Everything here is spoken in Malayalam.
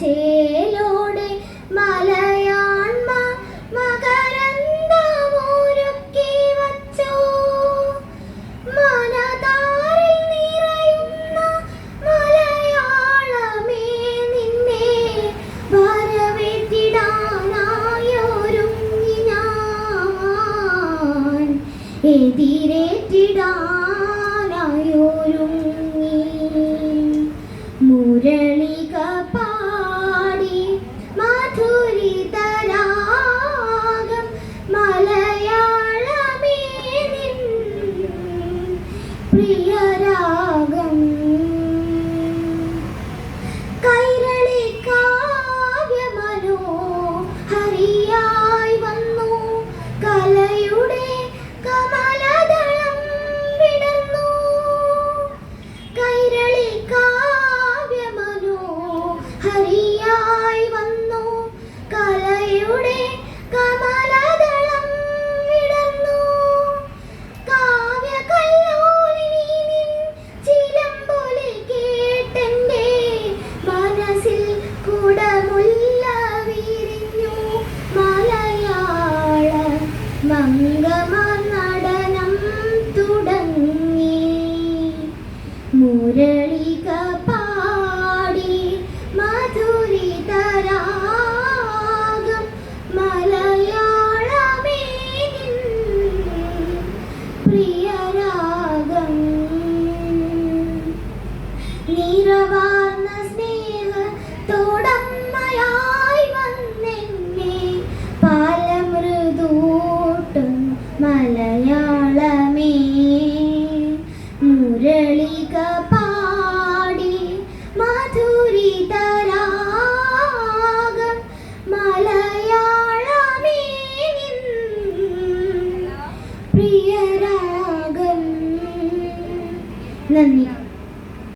ചേലോടെ മലയാൺമ മകരന്തമൊരുക്കി വച്ചോ. മനതാരിൽ നിറയുന്ന മലയാളമേ നിന്നെ വരവേറ്റിടാനായൊരുങ്ങി ഞാൻ. എതിരേറ്റിടാനായൊരുങ്ങി ഹരിയായി വന്നു. കലയുടെ നിൻ മനസ്സിൽ നടനം തുടങ്ങി. മുരളിക 那你